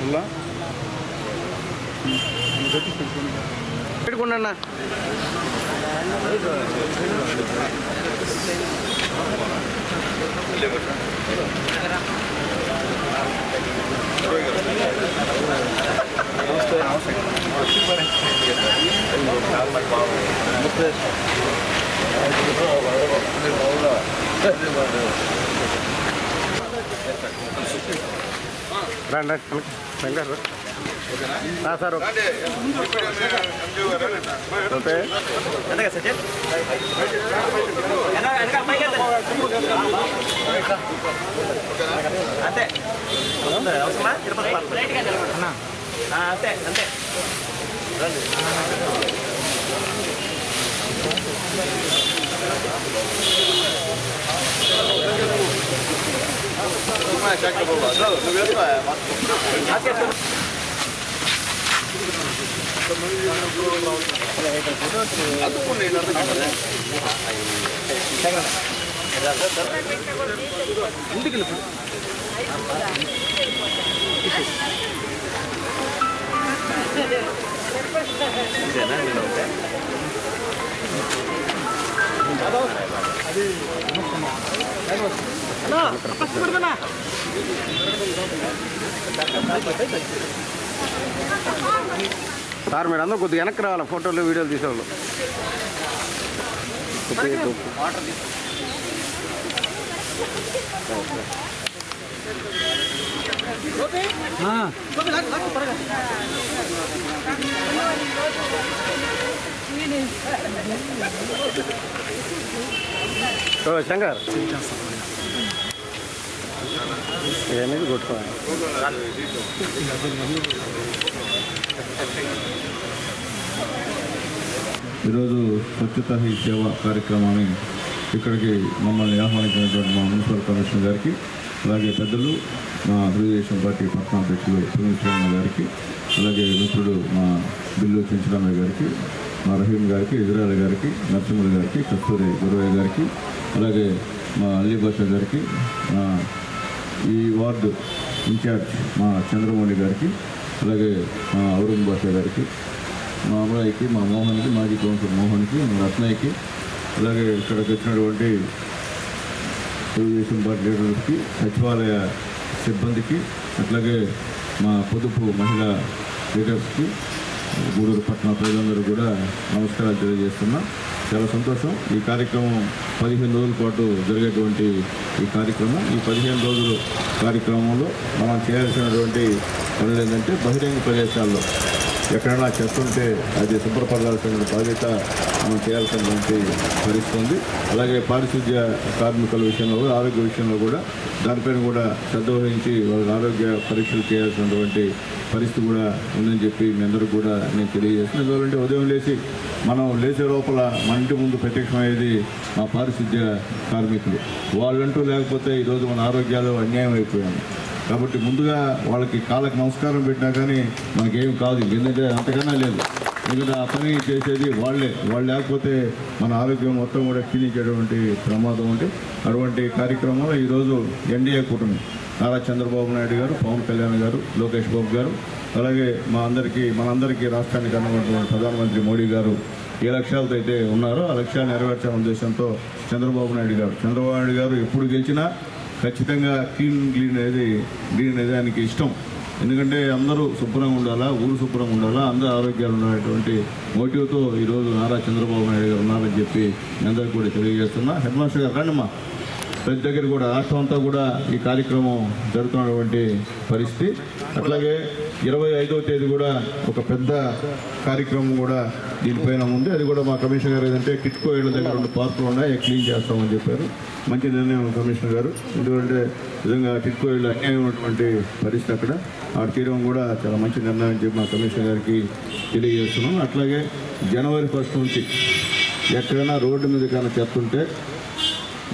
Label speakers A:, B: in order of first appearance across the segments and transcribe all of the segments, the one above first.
A: ఫుల్లా
B: పెట్టుకోండి అన్న రండి రండి శంకర్ రా సార్ ఓకే ఓకే
C: అంతే అవసరమా తిరుపతి అంతే అంతే 정말 짧게
A: 먹어. 너, 너몇 거야? 맞게 좀. ఎందుకు ఇదేనా నేను ఓకే అది
B: సార్ మీరు అందరూ కొద్దిగా వెనక్కి రావాలి ఫోటోలు వీడియోలు తీసేవాళ్ళు కొద్దిగా ఇటు. ఓ శంకర్ ఇదనేది కొట్టుకోవాలి
A: ఈరోజు స్వచ్ఛత హీ సేవ కార్యక్రమాన్ని ఇక్కడికి మమ్మల్ని ఆహ్వానించినటువంటి మా మున్సిపల్ కమిషనర్ గారికి అలాగే పెద్దలు మా తెలుగుదేశం పార్టీ పట్టణాధ్యక్షులు సునీల్ శ్రీరామ్ గారికి అలాగే మిత్రుడు మా బిల్లు చెంచరామయ్య గారికి మా రహీం గారికి ఇజ్రాయల్ గారికి నరసింహుల గారికి కస్తూరి గురవయ్య గారికి అలాగే మా అలీ బాషా గారికి మా ఈ వార్డు ఇన్ఛార్జ్ మా చంద్రమౌళి గారికి అలాగే మా ఔరంగ్ బాషా గారికి మా అమరాయికి మా మోహన్కి మాజీ కౌన్సిలర్ మోహన్కి మా రత్నయ్యకి అలాగే ఇక్కడికి వచ్చినటువంటి తెలుగుదేశం పార్టీ లీడర్స్కి సచివాలయ సిబ్బందికి అట్లాగే మా పొదుపు మహిళా లీడర్స్కి గూడూరు పట్టణ ప్రజలందరూ కూడా నమస్కారాలు తెలియజేస్తున్నాం. చాలా సంతోషం. ఈ కార్యక్రమం పదిహేను రోజుల పాటు జరిగేటువంటి ఈ కార్యక్రమం. ఈ పదిహేను రోజుల కార్యక్రమంలో మనం చేయాల్సినటువంటి పనులు ఏంటంటే బహిరంగ ప్రదేశాల్లో ఎక్కడైనా చేస్తుంటే అది శుభ్రపడాల్సిన బాధ్యత మనం చేయాల్సినటువంటి పరిస్థితి అలాగే పారిశుద్ధ్య కార్మికుల విషయంలో కూడా ఆరోగ్య విషయంలో కూడా దానిపైన కూడా శ్రద్ధ వహించి వాళ్ళ ఆరోగ్య పరీక్షలు చేయాల్సినటువంటి పరిస్థితి కూడా ఉందని చెప్పి మీ అందరూ కూడా నేను తెలియజేస్తున్నాను. ఎందుకంటే ఉదయం లేచి మనం లేచే లోపల మన ఇంటి ముందు ప్రత్యక్షమయ్యేది మా పారిశుద్ధ్య కార్మికులు. వాళ్ళంటూ లేకపోతే ఈరోజు మన ఆరోగ్యాలు అన్యాయం అయిపోయాము. కాబట్టి ముందుగా వాళ్ళకి కాళ్ళకి నమస్కారం పెట్టినా కానీ మనకేం కాదు. ఎందుకంటే అంతకన్నా లేదు. ఎందుకంటే ఆ పని చేసేది వాళ్ళే. వాళ్ళు లేకపోతే మన ఆరోగ్యం మొత్తం కూడా క్షీణించేటువంటి ప్రమాదం ఉంది. అటువంటి కార్యక్రమంలో ఈరోజు ఎన్డీఏ కూటమి. నారా చంద్రబాబు నాయుడు గారు పవన్ కళ్యాణ్ గారు లోకేష్ బాబు గారు అలాగే మా అందరికీ మనందరికీ రాష్ట్రానికి అన్నటువంటి ప్రధానమంత్రి మోడీ గారు ఏ లక్ష్యాలతో అయితే ఉన్నారో ఆ లక్ష్యాన్ని నెరవేర్చాలనే ఉద్దేశంతో చంద్రబాబు నాయుడు గారు. చంద్రబాబు నాయుడు గారు ఎప్పుడు గెలిచినా ఖచ్చితంగా క్లీన్ క్లీన్ అనేది గ్రీన్ అనేది ఆయనకి ఇష్టం. ఎందుకంటే అందరూ శుభ్రంగా ఉండాలా ఊరు శుభ్రంగా ఉండాలా అందరూ ఆరోగ్యాలు ఉండాలనేటువంటి మోటివ్తో ఈరోజు నారా చంద్రబాబు నాయుడు గారు ఉన్నారని చెప్పి అందరికీ కూడా తెలియజేస్తున్నా. హెడ్ మాస్టర్ గారు రండమ్మా. ప్రతి దగ్గర కూడా రాష్ట్రం అంతా కూడా ఈ కార్యక్రమం జరుగుతున్నటువంటి పరిస్థితి. అట్లాగే ఇరవై ఐదవ తేదీ కూడా ఒక పెద్ద కార్యక్రమం కూడా దీనిపైన ఉంది. అది కూడా మా కమిషనర్ గారు ఏదంటే కిట్కో ఇళ్ళ దగ్గర రెండు పార్కులు ఉన్నాయి క్లీన్ చేస్తామని చెప్పారు. మంచి నిర్ణయం కమిషనర్ గారు. ఎందుకంటే నిజంగా టిట్కో ఇళ్ళు అన్యాయం ఉన్నటువంటి పరిస్థితి అక్కడ. ఆ తీయడం కూడా చాలా మంచి నిర్ణయం అని చెప్పి మా కమిషనర్ గారికి తెలియజేస్తున్నాం. అట్లాగే జనవరి ఫస్ట్ నుంచి ఎక్కడైనా రోడ్డు మీద కానీ చెప్తుంటే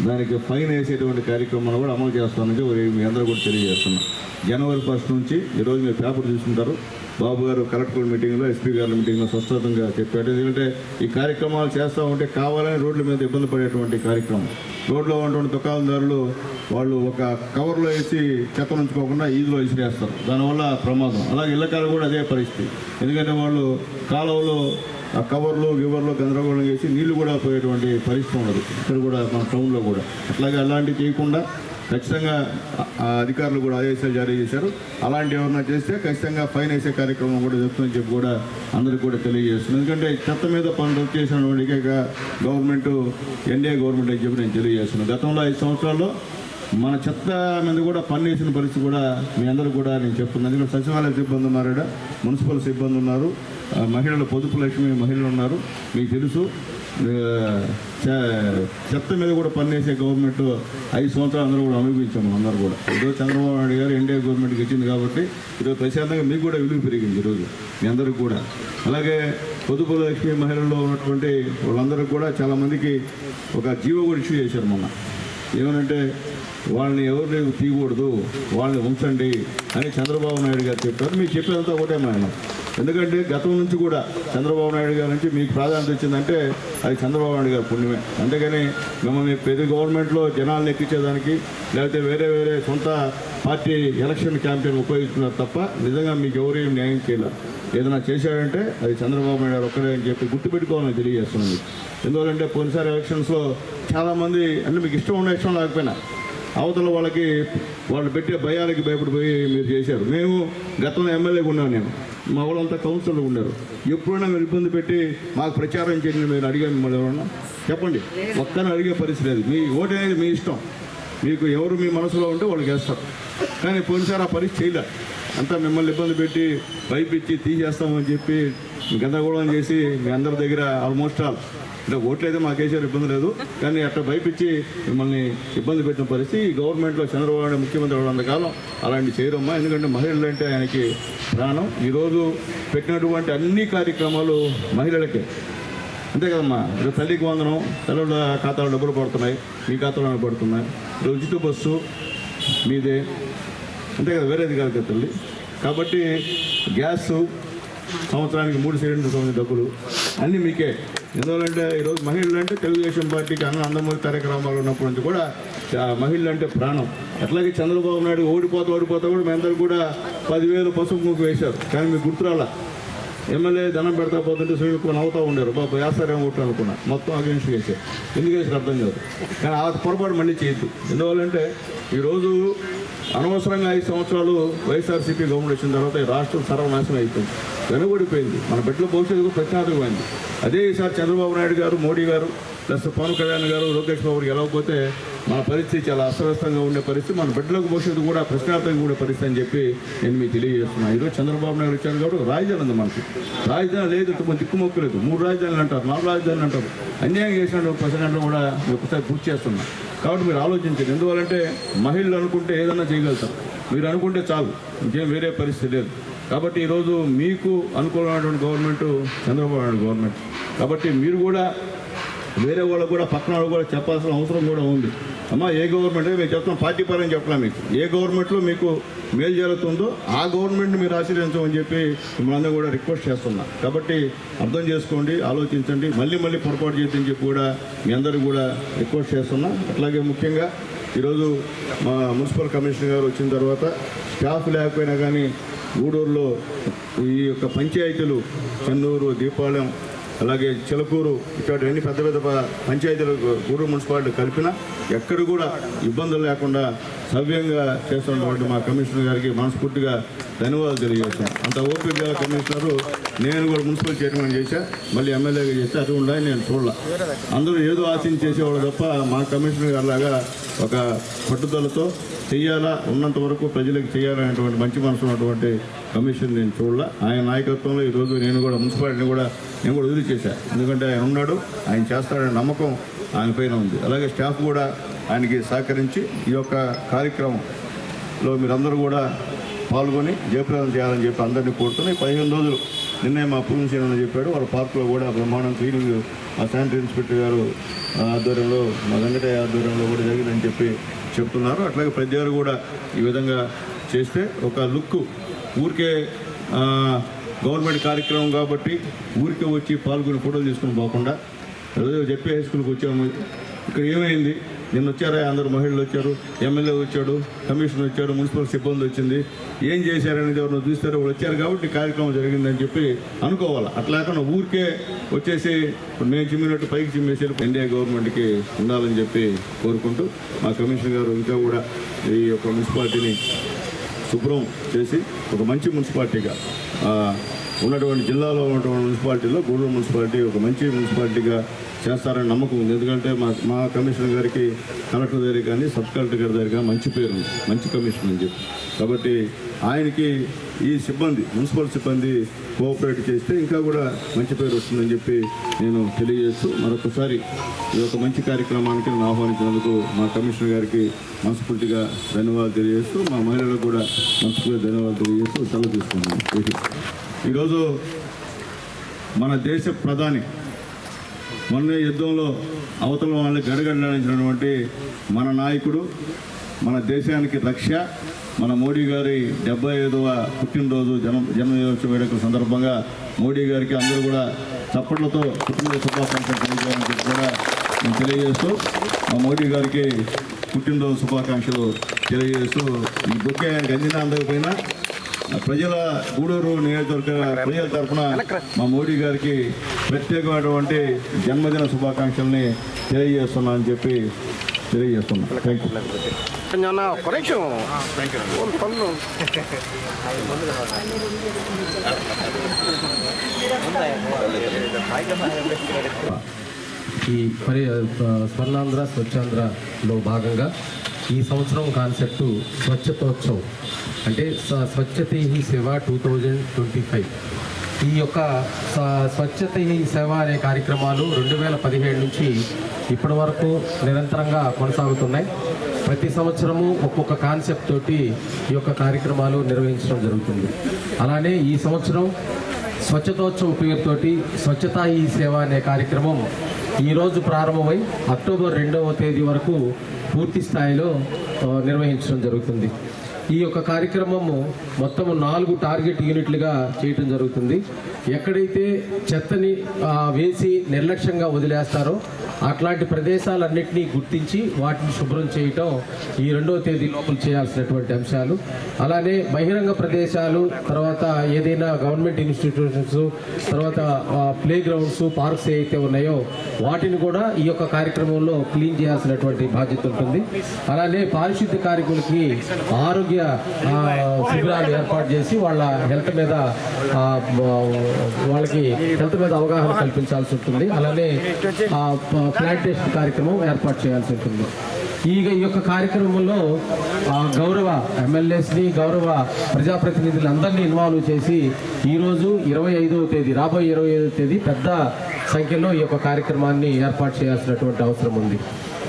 A: దానికి ఫైన్ వేసేటువంటి కార్యక్రమాలు కూడా అమలు చేస్తామని మీ అందరూ కూడా తెలియజేస్తున్నాం. జనవరి ఫస్ట్ నుంచి ఈరోజు మీరు పేపర్ చూసుకుంటారు. బాబు గారు కలెక్టర్ మీటింగ్లో ఎస్పీ గారి మీటింగ్లో స్పష్టంగా చెప్పారు. ఎందుకంటే ఈ కార్యక్రమాలు చేస్తూ ఉంటే కావాలని రోడ్ల మీద ఇబ్బంది పడేటువంటి కార్యక్రమం. రోడ్లో ఉన్నటువంటి దుకాణదారులు వాళ్ళు ఒక కవర్లో వేసి చెత్త ఉంచుకోకుండా ఈజీలో విసిరేస్తారు దానివల్ల ప్రమాదం. అలాగే ఇళ్ళకాలు కూడా అదే పరిస్థితి. ఎందుకంటే వాళ్ళు కాలువలో ఆ కవర్లో గివర్లో గందరగోళం చేసి నీళ్ళు కూడా పోయేటువంటి పరిస్థితి ఉండదు ఇక్కడ కూడా మన టౌన్లో కూడా. అట్లాగే అలాంటివి చేయకుండా ఖచ్చితంగా ఆ- అధికారులు కూడా ఆదేశాలు జారీ చేశారు. అలాంటి ఏమన్నా చేస్తే ఖచ్చితంగా ఫైన్ వేసే కార్యక్రమం కూడా జరుగుతుందని చెప్పి కూడా అందరికీ కూడా తెలియజేస్తుంది ఎందుకంటే చెత్త మీద పనులు చేసినటువంటి ఏకైక గవర్నమెంట్ ఎన్డీఏ గవర్నమెంట్ అని చెప్పి నేను తెలియజేస్తున్నాను. గతంలో ఐదు సంవత్సరాల్లో మన చెత్త మీద కూడా పన్ను వేసిన పరిస్థితి కూడా మీ అందరూ కూడా నేను చెప్తున్నాను. ఎందుకంటే సచివాలయ సిబ్బంది ఉన్నారు మున్సిపల్ సిబ్బంది ఉన్నారు. మహిళలు పొదుపు లక్ష్మి మహిళలు ఉన్నారు. మీకు తెలుసు చెత్త మీద కూడా పనిచేసే గవర్నమెంట్ ఐదు సంవత్సరాలు అందరూ కూడా అనుభవించాము అందరూ కూడా. ఈరోజు చంద్రబాబు నాయుడు గారు ఎన్డీఏ గవర్నమెంట్కి ఇచ్చింది కాబట్టి ఈరోజు ప్రశాంతంగా మీకు కూడా విలువ పెరిగింది ఈరోజు మీ అందరికి కూడా. అలాగే పొదుపు లక్ష్మి మహిళల్లో ఉన్నటువంటి వాళ్ళందరూ కూడా చాలామందికి ఒక జీవో కూడా ఇష్యూ చేశారు మొన్న. ఏమనంటే వాళ్ళని ఎవరు తీయకూడదు వాళ్ళని ఉంచండి అని చంద్రబాబు నాయుడు గారు చెప్పారు. మీరు చెప్పేదంతా ఒకటే ఆయన. ఎందుకంటే గతం నుంచి కూడా చంద్రబాబు నాయుడు గారి నుంచి మీకు ప్రాధాన్యత ఇచ్చిందంటే అది చంద్రబాబు నాయుడు గారి పుణ్యమే. అందుకని మిమ్మల్ని ప్రతి గవర్నమెంట్లో జనాలను ఎక్కించేదానికి లేకపోతే వేరే వేరే సొంత పార్టీ ఎలక్షన్ క్యాంపెయిన్ ఉపయోగిస్తున్నారు తప్ప నిజంగా మీకు ఎవరు ఏం న్యాయం చేయలేదు ఏదైనా చేశాడంటే అది చంద్రబాబు నాయుడు గారు ఒక్కడే అని చెప్పి గుర్తుపెట్టుకోవాలని తెలియజేస్తున్నాను మీకు. ఎందువల్లంటే పోయినసారి ఎలక్షన్స్లో చాలామంది అంటే మీకు ఇష్టం ఉన్న ఇష్టం లేకపోయినా అవతల వాళ్ళకి వాళ్ళు పెట్టే భయాలకి భయపడిపోయి మీరు చేశారు. మేము గతంలో ఎమ్మెల్యేగా ఉన్నాను నేను. మా వాళ్ళంతా కౌన్సిలర్లు ఉన్నారు. ఎప్పుడైనా మీరు ఇబ్బంది పెట్టి మాకు ప్రచారం చేయండి మీరు అడిగాను మిమ్మల్ని ఎవరన్నా? చెప్పండి. ఒక్కరిని అడిగే పరిస్థితి లేదు. మీ ఓటు అనేది మీ ఇష్టం. మీకు ఎవరు మీ మనసులో ఉంటే వాళ్ళకి వేస్తారు కానీ పోయినసారి ఆ పరిస్థితి చేయలేదు అంతా మిమ్మల్ని ఇబ్బంది పెట్టి భయపిచ్చి తీసేస్తామని చెప్పి గందరగోళం చేసి మీ అందరి దగ్గర ఆల్మోస్ట్ ఆల్ అంటే ఓట్లయితే మా కేసీఆర్ ఇబ్బంది లేదు కానీ అట్లా భయపించి మిమ్మల్ని ఇబ్బంది పెట్టిన పరిస్థితి ఈ గవర్నమెంట్లో చంద్రబాబు నాయుడు ముఖ్యమంత్రి కాలం అలాంటి చేయరమ్మా. ఎందుకంటే మహిళలు అంటే ఆయనకి ప్రాణం. ఈరోజు పెట్టినటువంటి అన్ని కార్యక్రమాలు మహిళలకే. అంతే కదమ్మా. ఇప్పుడు తల్లికి వందనం తల్లుల ఖాతాలో డబ్బులు పడుతున్నాయి మీ ఖాతాలో పడుతున్నాయి. ఉచిత బస్సు మీదే. అంతే కదా వేరేది కాదు కదా తల్లి? కాబట్టి గ్యాస్ సంవత్సరానికి మూడు సిలిండర్ సంబంధించిన డబ్బులు అన్నీ మీకే. ఎందువల్లంటే ఈరోజు మహిళలు అంటే తెలుగుదేశం పార్టీకి అన్న అందమూరి కార్యక్రమాలు ఉన్నప్పుడు ఉన్నప్పటి నుంచి కూడా మహిళలు అంటే ప్రాణం. అట్లాగే చంద్రబాబు నాయుడు ఓడిపోతా ఓడిపోతా కూడా మేమందరూ కూడా పదివేలు పసుపు ముగ్గు వేశారు. కానీ మీకు గుర్తురాలా? ఎమ్మెల్యే ధనం పెడతా పోతుంటే సునీల్ నవ్వుతూ ఉండేరు. బాబు వేస్తారేమో కొట్టు అనుకున్నా. మొత్తం అగేన్స్ట్ చేసే ఎందుకు వేసారు అర్థం కాదు. కానీ ఆ పొరపాటు మళ్ళీ చేయొద్దు. ఎందువల్లంటే ఈరోజు అనవసరంగా ఐదు సంవత్సరాలు వైఎస్ఆర్సీపీ గవర్నమెంట్ వచ్చిన తర్వాత ఈ రాష్ట్రం సర్వనాశనం అయిపోయింది. వెనుబడిపోయింది. మన బిడ్డల భవిష్యత్తు ప్రశ్నార్థకమైంది అదే ఈసారి చంద్రబాబు నాయుడు గారు మోడీ గారు ప్లస్ పవన్ కళ్యాణ్ గారు లోకేష్ బాబు గెలవకపోతే మన పరిస్థితి చాలా అస్తవ్యస్తంగా ఉండే పరిస్థితి. మన బిడ్డలకు భవిష్యత్తు కూడా ప్రశ్నార్థంగా ఉండే పరిస్థితి అని చెప్పి నేను మీకు తెలియజేస్తున్నాను ఈరోజు చంద్రబాబు నాయుడు వచ్చారు కాబట్టి ఒక రాజధాని ఉంది మనకి. రాజధాని లేదు మన దిక్కుమొక్కు లేదు. మూడు రాజధానులు అంటారు నాలుగు రాజధానులు అంటారు. అన్యాయం చేసిన ప్రెసిడెంట్లు కూడా ఒకసారి పూర్తి చేస్తున్నా. కాబట్టి మీరు ఆలోచించండి. ఎందువల్లంటే మహిళలు అనుకుంటే ఏదన్నా చేయగలుగుతారు. మీరు అనుకుంటే చాలు. ఇంకేం వేరే పరిస్థితి లేదు. కాబట్టి ఈరోజు మీకు అనుకూలమైనటువంటి గవర్నమెంట్ చంద్రబాబు నాయుడు గవర్నమెంట్. కాబట్టి మీరు కూడా వేరే వాళ్ళకు కూడా పక్కన వాళ్ళు కూడా చెప్పాల్సిన అవసరం కూడా ఉంది. అమ్మ ఏ గవర్నమెంట్ మేము చెప్తున్నాం పార్టీ పరంగా చెప్పలేం మీకు. ఏ గవర్నమెంట్లో మీకు మేలు జరుగుతుందో ఆ గవర్నమెంట్ని మీరు ఆశీర్వించమని చెప్పి మిమ్మల్ని కూడా రిక్వెస్ట్ చేస్తున్నా. కాబట్టి అర్థం చేసుకోండి ఆలోచించండి మళ్ళీ మళ్ళీ పొరపాటు చేద్దని చెప్పి కూడా మీ అందరూ కూడా రిక్వెస్ట్ చేస్తున్నా. అట్లాగే ముఖ్యంగా ఈరోజు మా మున్సిపల్ కమిషనర్ గారు వచ్చిన తర్వాత స్టాఫ్ లేకపోయినా కానీ గూడూరులో ఈ యొక్క పంచాయతీలు చెన్నూరు దీపాలెం అలాగే చిలకూరు ఇటువంటి అన్ని పెద్ద పెద్ద పంచాయతీలకు పంచాయతీలు గూడూరు మున్సిపాలిటీ కలిపిన ఎక్కడ కూడా ఇబ్బందులు లేకుండా సవ్యంగా చేస్తున్నటువంటి మా కమిషనర్ గారికి మనస్ఫూర్తిగా ధన్యవాదాలు తెలియజేస్తాను అంత ఓపిక గల కమిషనరు నేను కూడా మున్సిపల్ చైర్మన్ చేశా మళ్ళీ ఎమ్మెల్యేగా చేస్తే అది ఉండాలి నేను చూడాల. అందరూ ఏదో ఆశించి చేసేవాడు తప్ప మా కమిషనర్ గారు లాగా ఒక పట్టుదలతో చెయ్యాలా? ఉన్నంత వరకు ప్రజలకు చేయాలనేటువంటి మంచి మనసు ఉన్నటువంటి కమిషన్ నేను చూడాల. ఆయన నాయకత్వంలో ఈరోజు నేను కూడా మున్సిపాలిటీని కూడా నేను కూడా వదిలి చేశాను ఎందుకంటే ఆయన ఉన్నాడు ఆయన చేస్తాడనే నమ్మకం ఆయన పైన ఉంది. అలాగే స్టాఫ్ కూడా ఆయనకి సహకరించి ఈ యొక్క కార్యక్రమంలో మీరందరూ కూడా పాల్గొని జయప్రదం చేయాలని చెప్పి అందరినీ కోరుతున్నాయి పదిహేను రోజులు నిన్నే మా పూర్ణ చెప్పాడు వాళ్ళ పార్కులో కూడా బ్రహ్మాండం క్లీనింగ్ మా శానిటరీ ఇన్స్పెక్టర్ గారు ఆధ్వర్యంలో మా వెంకటయ్య ఆధ్వర్యంలో కూడా జరిగిందని చెప్పి చెప్తున్నారు. అట్లాగే ప్రతి కూడా ఈ విధంగా చేస్తే ఒక లుక్ ఊరికే గవర్నమెంట్ కార్యక్రమం కాబట్టి ఊరికే వచ్చి పాల్గొని ఫోటోలు తీసుకుని పోకుండా ఏదో చెప్పి హై స్కూల్కి వచ్చాము. ఇక్కడ ఏమైంది? నిన్న వచ్చారా అందరు మహిళలు వచ్చారు ఎమ్మెల్యే వచ్చాడు కమిషనర్ వచ్చాడు మున్సిపల్ సిబ్బంది వచ్చింది. ఏం చేశారనేది ఎవరిని చూస్తారో వాళ్ళు వచ్చారు కాబట్టి కార్యక్రమం జరిగిందని చెప్పి అనుకోవాలి? అట్లా లేకుండా ఊరికే వచ్చేసి ఇప్పుడు మేము చిమ్మినట్టు పైకి చిమ్మేసి ఎన్డీఏ గవర్నమెంట్కి ఉండాలని చెప్పి కోరుకుంటూ మా కమిషనర్ గారు ఇంకా కూడా ఈ యొక్క మున్సిపాలిటీని శుభ్రం చేసి ఒక మంచి మున్సిపాలిటీగా ఉన్నటువంటి జిల్లాలో ఉన్నటువంటి మున్సిపాలిటీలో గూడూరు మున్సిపాలిటీ ఒక మంచి మున్సిపాలిటీగా చేస్తారని నమ్మకం ఉంది. ఎందుకంటే మా మా కమిషనర్ గారికి కలెక్టర్ దగ్గర కానీ సబ్ కలెక్టర్ గారి దగ్గర మంచి పేరు ఉంది. మంచి కమిషన్ అని చెప్పి. కాబట్టి ఆయనకి ఈ సిబ్బంది మున్సిపల్ సిబ్బంది కోఆపరేట్ చేస్తే ఇంకా కూడా మంచి పేరు వస్తుందని చెప్పి నేను తెలియజేస్తూ మరొకసారి ఈ యొక్క మంచి కార్యక్రమానికి నేను ఆహ్వానించినందుకు మా కమిషనర్ గారికి మనస్ఫూర్తిగా ధన్యవాదాలు తెలియజేస్తూ మా మహిళలకు కూడా మనస్ఫూర్తిగా ధన్యవాదాలు తెలియజేస్తూ సెలవు తీసుకున్నాను ఈరోజు మన దేశ ప్రధాని మొన్న యుద్ధంలో అవతల వాళ్ళని గడగడలాడించినటువంటి మన నాయకుడు మన దేశానికి రక్ష మన మోడీ గారి డెబ్బై ఐదవ పుట్టినరోజు జన్మ జన్మదినోత్సవ వేడుకల సందర్భంగా మోడీ గారికి అందరూ కూడా చప్పట్లతో పుట్టినరోజు శుభాకాంక్షలు తెలియజేయాలని చెప్పి కూడా నేను తెలియజేస్తూ మా మోడీ గారికి పుట్టినరోజు శుభాకాంక్షలు తెలియజేస్తూ ఈ బొక్కే ఆయనకు అందినా అందకపోయినా ప్రజల గూడూరు నియోజకవర్గ ప్రజల తరఫున మా మోడీ గారికి ప్రత్యేకమైనటువంటి జన్మదిన శుభాకాంక్షల్ని తెలియజేస్తున్నా. అని చెప్పి తెలియజేస్తున్నా
D: ఈ ఆ, స్వర్ణాంధ్ర స్వచ్ఛాంధ్రలో భాగంగా ఈ సంవత్సరం కాన్సెప్ట్ స్వచ్ఛతోత్సవ్. అంటే Swachhata Hi Seva two thousand twenty five. ఈ యొక్క స్వచ్ఛత హీ సేవ అనే కార్యక్రమాలు రెండు వేల పదిహేడు నుంచి ఇప్పటి వరకు నిరంతరంగా కొనసాగుతున్నాయి. ప్రతి సంవత్సరము ఒక్కొక్క కాన్సెప్ట్ తోటి ఈ యొక్క కార్యక్రమాలు నిర్వహించడం జరుగుతుంది. అలానే ఈ సంవత్సరం స్వచ్ఛతోత్సవ పేరుతోటి స్వచ్ఛతా ఈ సేవ అనే కార్యక్రమం ఈరోజు ప్రారంభమై అక్టోబర్ రెండవ తేదీ వరకు పూర్తి స్థాయిలో నిర్వహించడం జరుగుతుంది. ఈ యొక్క కార్యక్రమము మొత్తం నాలుగు టార్గెట్ యూనిట్లుగా చేయటం జరుగుతుంది. ఎక్కడైతే చెత్తని వేసి నిర్లక్ష్యంగా వదిలేస్తారో అట్లాంటి ప్రదేశాలన్నింటినీ గుర్తించి వాటిని శుభ్రం చేయటం ఈ రెండవ తేదీ లోపల చేయాల్సినటువంటి అంశాలు. అలానే బహిరంగ ప్రదేశాలు తర్వాత ఏదైనా గవర్నమెంట్ ఇన్స్టిట్యూషన్స్ తర్వాత ప్లే గ్రౌండ్స్ పార్క్స్ ఏవైతే ఉన్నాయో వాటిని కూడా ఈ యొక్క కార్యక్రమంలో క్లీన్ చేయాల్సినటువంటి బాధ్యత ఉంటుంది. అలానే పారిశుద్ధ్య కార్మికులకి ఆరోగ్య శిబిరాలు ఏర్పాటు చేసి వాళ్ళ హెల్త్ మీద వాళ్ళకి హెల్త్ మీద అవగాహన కల్పించాల్సి ఉంటుంది. అలానే ఆ, టెస్ట్ కార్యక్రమం ఏర్పాటు చేయాల్సి ఉంటుంది. ఈ ఈ యొక్క కార్యక్రమంలో గౌరవ ఎమ్మెల్యేస్ని గౌరవ ప్రజాప్రతినిధులందరినీ ఇన్వాల్వ్ చేసి ఈరోజు ఇరవై ఐదవ తేదీ రాబోయే ఇరవై ఐదవ తేదీ పెద్ద సంఖ్యలో ఈ యొక్క కార్యక్రమాన్ని ఏర్పాటు చేయాల్సినటువంటి అవసరం ఉంది.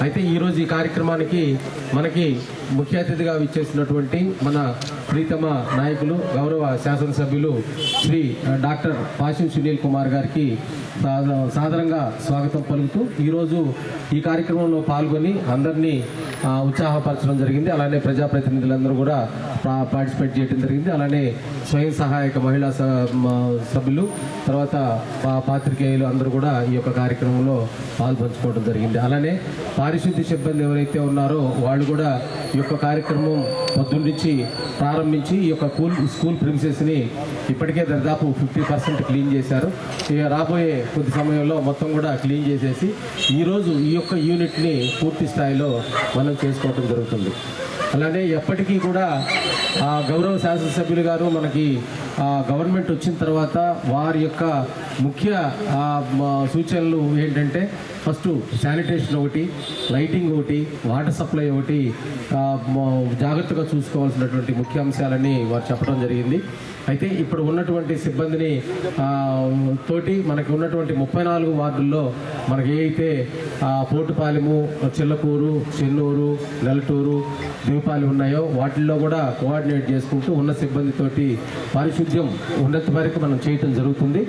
D: అయితే ఈరోజు ఈ కార్యక్రమానికి మనకి ముఖ్య అతిథిగా విచ్చేసినటువంటి మన ప్రీతమ నాయకులు గౌరవ శాసనసభ్యులు శ్రీ డాక్టర్ పాషం సునీల్ కుమార్ గారికి సాధారణంగా స్వాగతం పలుకుతూ ఈరోజు ఈ కార్యక్రమంలో పాల్గొని అందరినీ ఉత్సాహపరచడం జరిగింది. అలానే ప్రజాప్రతినిధులందరూ కూడా పా- పార్టిసిపేట్ చేయడం జరిగింది. అలానే స్వయం సహాయక మహిళా స- మ- సభ్యులు తర్వాత పా- పాత్రికేయులు అందరూ కూడా ఈ యొక్క కార్యక్రమంలో పాల్పంచుకోవడం జరిగింది. అలానే పారిశుద్ధ్య సిబ్బంది ఎవరైతే ఉన్నారో వాళ్ళు కూడా ఈ యొక్క కార్యక్రమం పొద్దున్నుంచి ప్రారంభించి ఈ యొక్క కూల్ స్కూల్ ప్రిన్సెస్ని ఇప్పటికే దాదాపు ఫిఫ్టీ పర్సెంట్ క్లీన్ చేశారు. ఇక రాబోయే కొద్ది సమయంలో మొత్తం కూడా క్లీన్ చేసేసి ఈరోజు ఈ యొక్క యూనిట్ని పూర్తి స్థాయిలో మనం చేసుకోవడం జరుగుతుంది. అలానే ఎప్పటికీ కూడా ఆ గౌరవ శాసనసభ్యులు గారు మనకి గవర్నమెంట్ వచ్చిన తర్వాత వారి యొక్క ముఖ్య సూచనలు ఏంటంటే ఫస్ట్ శానిటేషన్ ఒకటి లైటింగ్ ఒకటి వాటర్ సప్లై ఒకటి జాగ్రత్తగా చూసుకోవాల్సినటువంటి ముఖ్య అంశాలని వారు చెప్పడం జరిగింది. అయితే ఇప్పుడు ఉన్నటువంటి సిబ్బందిని తోటి మనకి ఉన్నటువంటి ముప్పై నాలుగు వార్డుల్లో మనకి ఏ అయితే పోటుపాలెము చిల్లకూరు చెన్నూరు నెలటూరు దీపాలు ఉన్నాయో వాటిల్లో కూడా కోఆర్డినేట్ చేసుకుంటూ ఉన్న సిబ్బందితోటి పారిశుద్ధ్యం ఉన్నత వరకు మనం చేయటం జరుగుతుంది.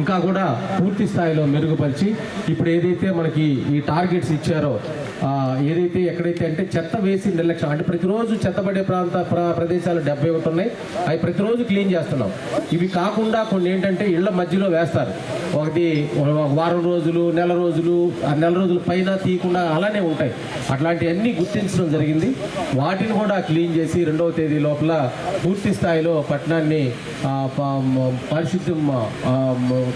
D: ఇంకా కూడా పూర్తి స్థాయిలో మెరుగుపరిచి ఇప్పుడు ఏదైతే మనకి ఈ టార్గెట్స్ ఇచ్చారో ఏదైతే ఎక్కడైతే అంటే చెత్త వేసి నిర్లక్ష్యం అంటే ప్రతిరోజు చెత్త పడే ప్రాంత ప్ర- ప్రదేశాలు డెబ్బై ఒకటి ఉన్నాయి. అవి ప్రతిరోజు క్లీన్ చేస్తున్నాం. ఇవి కాకుండా కొన్ని ఏంటంటే ఇళ్ళ మధ్యలో వేస్తారు. ఒకటి వారం రోజులు నెల రోజులు ఆ నెల రోజుల పైన తీయకుండా అలానే ఉంటాయి. అట్లాంటివన్నీ గుర్తించడం జరిగింది. వాటిని కూడా క్లీన్ చేసి రెండవ తేదీ లోపల పూర్తి స్థాయిలో పట్టణాన్ని పరిశుద్ధం పారిశుద్ధ్యం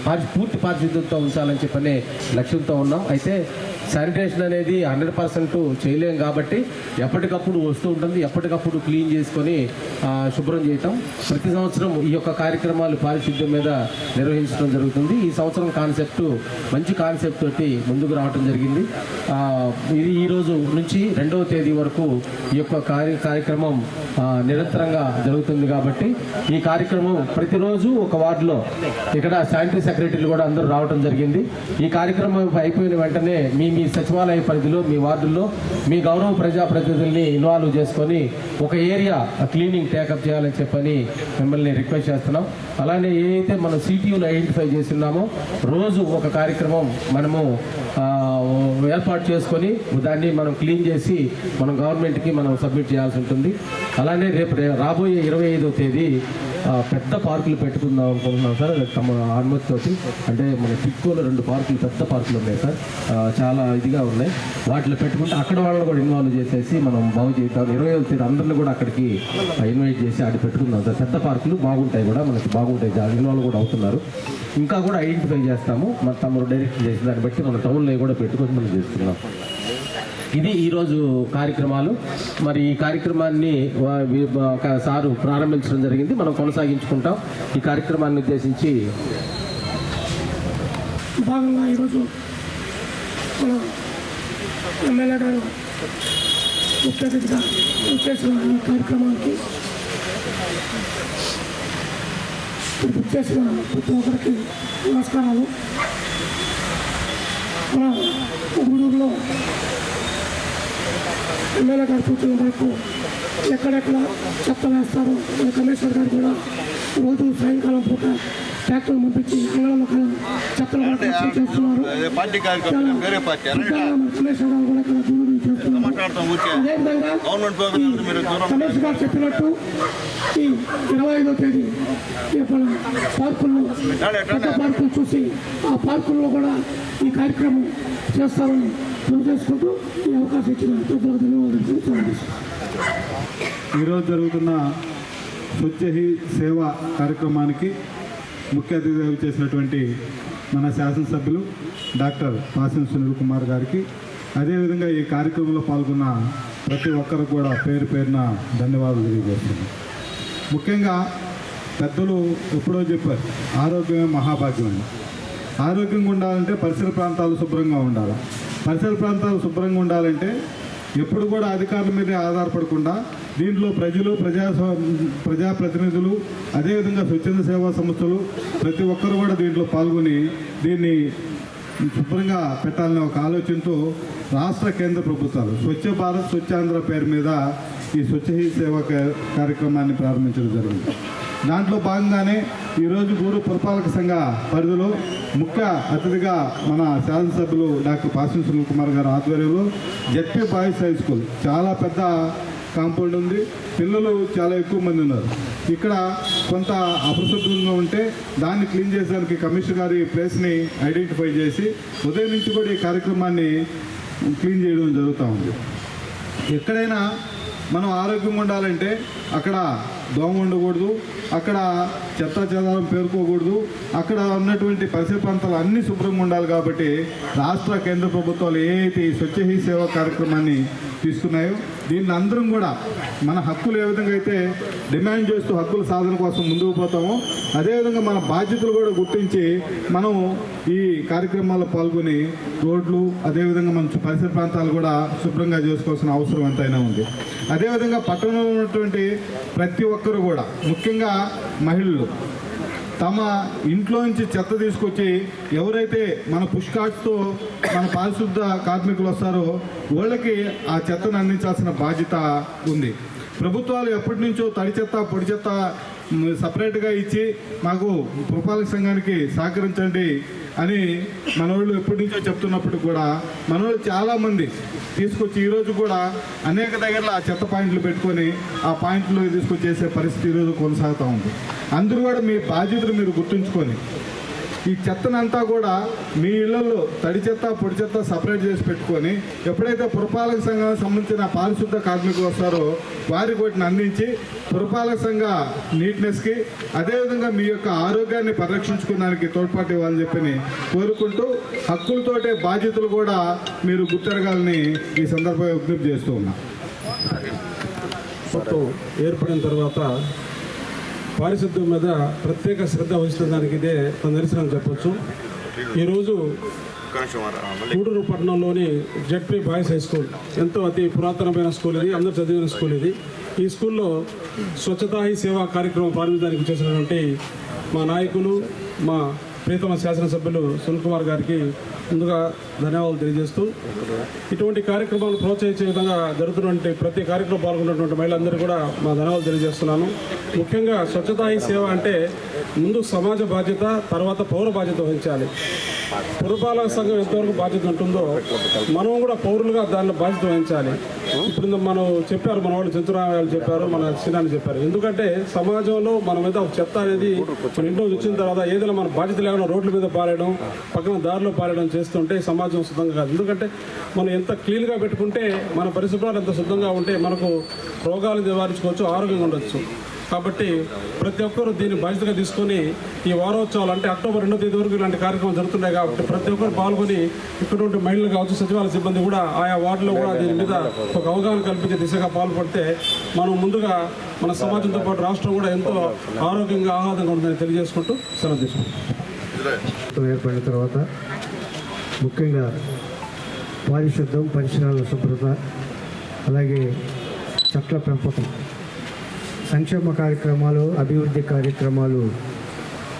D: పారి- పూర్తి పారిశుద్ధ్యంతో ఉంచాలని చెప్పనే లక్ష్యంతో ఉన్నాం. అయితే శానిటేషన్ అనేది హండ్రెడ్ పర్సెంట్ చేయలేం కాబట్టి ఎప్పటికప్పుడు వస్తూ ఉంటుంది. ఎప్పటికప్పుడు క్లీన్ చేసుకొని శుభ్రం చేయటం. ప్రతి సంవత్సరం ఈ యొక్క కార్యక్రమాలు పారిశుద్ధ్యం మీద నిర్వహించడం జరుగుతుంది. ఈ సంవత్సరం కాన్సెప్ట్ మంచి కాన్సెప్ట్ తోటి ముందుకు రావడం జరిగింది. ఇది ఈరోజు నుంచి రెండవ తేదీ వరకు ఈ యొక్క కార్య కార్యక్రమం నిరంతరంగా జరుగుతుంది కాబట్టి ఈ కార్యక్రమం ప్రతిరోజు ఒక వార్డులో ఇక్కడ శానిటరీ సెక్రటరీలు కూడా అందరూ రావడం జరిగింది. ఈ కార్యక్రమం అయిపోయిన వెంటనే మీ మీ సచివాలయ పరిధిలో మీ వార్డుల్లో మీ గౌరవ ప్రజాప్రతినిధుల్ని ఇన్వాల్వ్ చేసుకొని ఒక ఏరియా క్లీనింగ్ టేకప్ చేయాలని చెప్పని మిమ్మల్ని రిక్వెస్ట్ చేస్తున్నాం. అలానే ఏదైతే మనం సిటీయూలు ఐడెంటిఫై చేస్తున్నామో రోజు ఒక కార్యక్రమం మనము ఏర్పాటు చేసుకొని దాన్ని మనం క్లీన్ చేసి మనం గవర్నమెంట్కి మనం సబ్మిట్ చేయాల్సి ఉంటుంది. అలానే రేపు రాబోయే ఇరవై ఐదో తేదీ పెద్ద పార్కులు పెట్టుకుందాం అనుకుంటున్నాం సార్. తమ అనుమతితో అంటే మన టిక్కోలో రెండు పార్కులు పెద్ద పార్కులు ఉన్నాయి సార్. చాలా ఇదిగా ఉన్నాయి. వాటిలో పెట్టుకుంటే అక్కడ వాళ్ళని కూడా ఇన్వాల్వ్ చేసేసి మనం బాగు చేద్దాం. ఇరవై ఐదు తేదీ అందరిని కూడా అక్కడికి ఇన్వైట్ చేసి ఆడి పెట్టుకుందాం సార్. పెద్ద పార్కులు బాగుంటాయి కూడా మనకి బాగుంటాయి ఇన్వాల్వ్ కూడా అవుతున్నారు. ఇంకా కూడా ఐడెంటిఫై చేస్తాము. మన తమరు డైరెక్ట్ చేసిన దాన్ని బట్టి మన టౌన్లో కూడా పెట్టుకొని మనం చేస్తున్నాం ఇది ఈరోజు కార్యక్రమాలు. మరి ఈ కార్యక్రమాన్ని ఒక సారు ప్రారంభించడం జరిగింది. మనం కొనసాగించుకుంటాం. ఈ కార్యక్రమాన్ని ఉద్దేశించి
E: భాగంగా ఈరోజు మన ఎమ్మెల్యే గారు ముఖ్య అతిథిగా ఈ కార్యక్రమానికి ఇప్పుడు చేసిన ప్రతి ఒక్కరికి నమస్కారాలు. మన గూడూరులో ఎమ్మెల్యే గారు కూర్చున్న వరకు ఎక్కడెక్కడ చెత్త వేస్తారు? కమిషనర్ గారు కూడా రోజు సాయంకాలం పూట ట్రాక్టర్ పంపించి అంగళంలో చెత్తలు చేస్తున్నారు. గారు చెప్పినట్టు ఈ ఇరవై ఐదో తేదీ పెద్ద పార్కులు చూసి ఆ పార్కుల్లో కూడా ఈ కార్యక్రమం చేస్తామని తెలియజేసుకుంటూ ఈ అవకాశం ఇచ్చిన పెద్దలకు ధన్యవాదాలు
F: ఈరోజు జరుగుతున్న స్వచ్ఛ హీ సేవ కార్యక్రమానికి ముఖ్య అతిథిగా చేసినటువంటి మన శాసనసభ్యులు డాక్టర్ పాసం సునీల్ కుమార్ గారికి. అదేవిధంగా ఈ కార్యక్రమంలో పాల్గొన్న ప్రతి ఒక్కరు కూడా పేరు పేరున ధన్యవాదాలు తెలియజేస్తున్నాను. ముఖ్యంగా పెద్దలు ఎప్పుడో చెప్పారు ఆరోగ్యమే మహాభాగ్యం అని. ఆరోగ్యంగా ఉండాలంటే పరిసర ప్రాంతాలు శుభ్రంగా ఉండాలి. పరిసర ప్రాంతాలు శుభ్రంగా ఉండాలంటే ఎప్పుడు కూడా అధికారుల మీదే ఆధారపడకుండా దీంట్లో ప్రజలు ప్రజా ప్రజాప్రతినిధులు అదేవిధంగా స్వచ్ఛంద సేవా సంస్థలు ప్రతి ఒక్కరు కూడా దీంట్లో పాల్గొని దీన్ని శుభ్రంగా పెట్టాలనే ఒక ఆలోచనతో రాష్ట్ర కేంద్ర ప్రభుత్వాలు స్వచ్ఛ భారత్ స్వచ్ఛాంధ్ర పేరు మీద ఈ స్వచ్ఛ హీ సేవ కార్యక్రమాన్ని ప్రారంభించడం జరిగింది. దాంట్లో భాగంగానే ఈరోజు గూడు పురపాలక సంఘ పరిధిలో ముఖ్య అతిథిగా మన శాసనసభ్యులు డాక్టర్ పాసిన సునీల్ కుమార్ గారు ఆధ్వర్యంలో జెడ్పీ బాయ్స్ హై స్కూల్. చాలా పెద్ద కాంపౌండ్ ఉంది. పిల్లలు చాలా ఎక్కువ మంది ఉన్నారు. ఇక్కడ కొంత అపరిశుభ్రంగా ఉంటే దాన్ని క్లీన్ చేసేదానికి కమిషనర్ గారి ప్లేస్ని ఐడెంటిఫై చేసి ఉదయం నుంచి కూడా ఈ కార్యక్రమాన్ని క్లీన్ చేయడం జరుగుతూ ఉంది. ఎక్కడైనా మనం ఆరోగ్యంగా ఉండాలంటే అక్కడ దోమ ఉండకూడదు. అక్కడ చెత్త చెదారం పేర్కోకూడదు. అక్కడ ఉన్నటువంటి పరిసర ప్రాంతాలు అన్నీ శుభ్రంగా ఉండాలి కాబట్టి రాష్ట్ర కేంద్ర ప్రభుత్వాలు ఏ అయితే ఈ స్వచ్ఛ హీ సేవ కార్యక్రమాన్ని తీసుకున్నాయో దీన్ని అందరం కూడా మన హక్కులు ఏ విధంగా అయితే డిమాండ్ చేస్తూ హక్కుల సాధన కోసం ముందుకు పోతామో అదేవిధంగా మన బాధ్యతలు కూడా గుర్తించి మనం ఈ కార్యక్రమాల్లో పాల్గొని రోడ్లు అదేవిధంగా మన పరిసర ప్రాంతాలు కూడా శుభ్రంగా చేసుకోవాల్సిన అవసరం ఎంతైనా ఉంది. అదేవిధంగా పట్టణంలో ఉన్నటువంటి ప్రతి ఒక్కరు కూడా ముఖ్యంగా మహిళలు తమ ఇంట్లో నుంచి చెత్త తీసుకొచ్చి ఎవరైతే మన పుష్కాట్స్తో మన పారిశుద్ధ కార్మికులు వస్తారో వాళ్ళకి ఆ చెత్తను అందించాల్సిన బాధ్యత ఉంది. ప్రభుత్వాలు ఎప్పటి నుంచో తడి చెత్త పొడి చెత్త సపరేట్గా ఇచ్చి మాకు పురపాలక సంఘానికి సహకరించండి అని మనవాళ్ళు ఎప్పటి నుంచో చెప్తున్నప్పుడు కూడా మనవాళ్ళు చాలామంది తీసుకొచ్చి ఈరోజు కూడా అనేక దగ్గర ఆ చెత్త పాయింట్లు పెట్టుకొని ఆ పాయింట్లు తీసుకొచ్చేసే పరిస్థితి ఈరోజు కొనసాగుతూ ఉంది. అందరూ కూడా మీ బాధ్యతలు మీరు గుర్తుంచుకొని ఈ చెత్తనంతా కూడా మీ ఇళ్ళలో తడి చెత్త పొడి చెత్త సపరేట్ చేసి పెట్టుకొని ఎప్పుడైతే పురపాలక సంఘానికి సంబంధించిన పారిశుద్ధ కార్మికులు వస్తారో వారికి వాటిని అందించి పురపాలక సంఘ నీట్నెస్కి అదేవిధంగా మీ యొక్క ఆరోగ్యాన్ని పరిరక్షించుకోవడానికి తోడ్పాటు ఇవ్వాలని చెప్పి కోరుకుంటూ హక్కులతోటే బాధ్యతలు కూడా మీరు గుర్తెరగాలని ఈ సందర్భంగా విజ్ఞప్తి చేస్తూ ఉన్నా.
G: ఏర్పడిన తర్వాత పారిశుద్ధ్యం మీద ప్రత్యేక శ్రద్ధ వహిస్తున్న దానికి ఇదే నిరసన చెప్పచ్చు. ఈరోజు గూడూరు పట్టణంలోని జడ్పీ బాయ్స్ హై స్కూల్ ఎంతో అతి పురాతనమైన స్కూల్ ఇది అందరూ చదివిన స్కూల్ ఇది. ఈ స్కూల్లో స్వచ్ఛతా హీ సేవా కార్యక్రమం ప్రారంభించడానికి చేసినటువంటి మా నాయకులు మా ప్రీతమ శాసనసభ్యులు సునీల్ కుమార్ గారికి ముందుగా ధన్యవాదాలు తెలియజేస్తూ ఇటువంటి కార్యక్రమాలు ప్రోత్సహించే విధంగా జరుగుతున్నటువంటి ప్రతి కార్యక్రమం పాల్గొన్నటువంటి మహిళలందరూ కూడా మా ధన్యవాదాలు తెలియజేస్తున్నాను. ముఖ్యంగా స్వచ్ఛతా సేవ అంటే ముందు సమాజ బాధ్యత తర్వాత పౌర బాధ్యత వహించాలి. పురపాలక సంఘం ఎంతవరకు బాధ్యత ఉంటుందో మనం కూడా పౌరులుగా దానిలో బాధ్యత వహించాలి. ఇప్పుడు మనం చెప్పారు మన వాళ్ళు చంద్రరామాయలు చెప్పారు మన సినాన్ని చెప్పారు. ఎందుకంటే సమాజంలో మన మీద ఒక చెత్త అనేది మన ఇంట్లో వచ్చిన తర్వాత ఏదైనా మన బాధ్యత లేకుండా రోడ్ల మీద పారేయడం పక్కన దారిలో పారేయడం చేస్తుంటే సమాజం శుద్ధంగా కాదు. ఎందుకంటే మనం ఎంత క్లీన్గా పెట్టుకుంటే మన పరిశుభ్రాలు ఎంత శుద్ధంగా ఉంటే మనకు రోగాలు నివారించుకోవచ్చు ఆరోగ్యంగా ఉండొచ్చు. కాబట్టి ప్రతి ఒక్కరూ దీన్ని బాధ్యతగా తీసుకొని ఈ వారోత్సవాలు అంటే అక్టోబర్ రెండో తేదీ వరకు ఇలాంటి కార్యక్రమాలు జరుగుతున్నాయి కాబట్టి ప్రతి ఒక్కరు పాల్గొని ఇక్కడ ఉండే మహిళలు కావచ్చు సచివాలయ సిబ్బంది కూడా ఆయా వార్డులో కూడా దీని మీద ఒక అవగాహన కల్పించే దిశగా పాల్పడితే మనం ముందుగా మన సమాజంతో పాటు రాష్ట్రం కూడా ఎంతో ఆరోగ్యంగా ఆహ్లాదంగా ఉంటుందని తెలియజేసుకుంటూ సెలవు తీసుకుంటాం
E: ఏర్పడిన తర్వాత ముఖ్యంగా పారిశుద్ధం పరిసరాల శుభ్రత అలాగే చెట్ల పెంపకం. సంక్షేమ కార్యక్రమాలు అభివృద్ధి కార్యక్రమాలు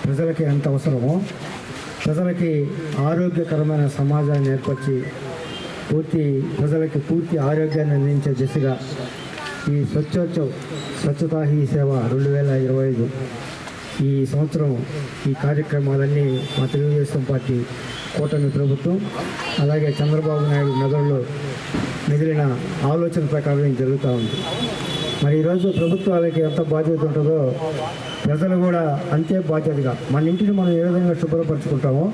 E: ప్రజలకి ఎంత అవసరమో ప్రజలకి ఆరోగ్యకరమైన సమాజాన్ని ఏర్పరిచి పూర్తి ప్రజలకి పూర్తి ఆరోగ్యాన్ని అందించే దిశగా ఈ స్వచ్ఛోత్సవ్ స్వచ్ఛతా హీ సేవ రెండు వేల ఇరవై ఐదు ఈ సంవత్సరం ఈ కార్యక్రమాలన్నీ మా తెలుగుదేశం పార్టీ కూటమి ప్రభుత్వం అలాగే చంద్రబాబు నాయుడు నగరంలో మిగిలిన ఆలోచన ప్రకారం జరుగుతూ ఉంది. మరి ఈరోజు ప్రభుత్వాలకి ఎంత బాధ్యత ఉంటుందో ప్రజలు కూడా అంతే బాధ్యతగా మన ఇంటిని మనం ఏ విధంగా శుభ్రపరచుకుంటామో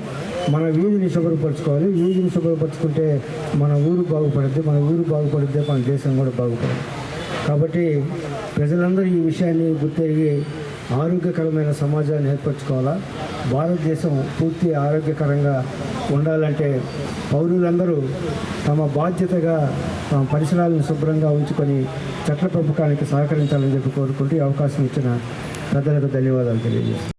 E: మన వీధిని శుభ్రపరచుకోవాలి. వీధిని శుభ్రపరచుకుంటే మన ఊరు బాగుపడుద్ది మన ఊరు బాగుపడితే మన దేశం కూడా బాగుపడుద్ది. కాబట్టి ప్రజలందరూ ఈ విషయాన్ని గుర్తెరిగి ఆరోగ్యకరమైన సమాజాన్ని ఏర్పరచుకోవాలా? భారతదేశం పూర్తి ఆరోగ్యకరంగా ఉండాలంటే పౌరులందరూ తమ బాధ్యతగా తమ పరిసరాలను శుభ్రంగా ఉంచుకొని చెట్ల పెంపకానికి సహకరించాలని చెప్పి కోరుకుంటూ అవకాశం ఇచ్చిన పెద్దలకు ధన్యవాదాలు తెలియజేస్తాను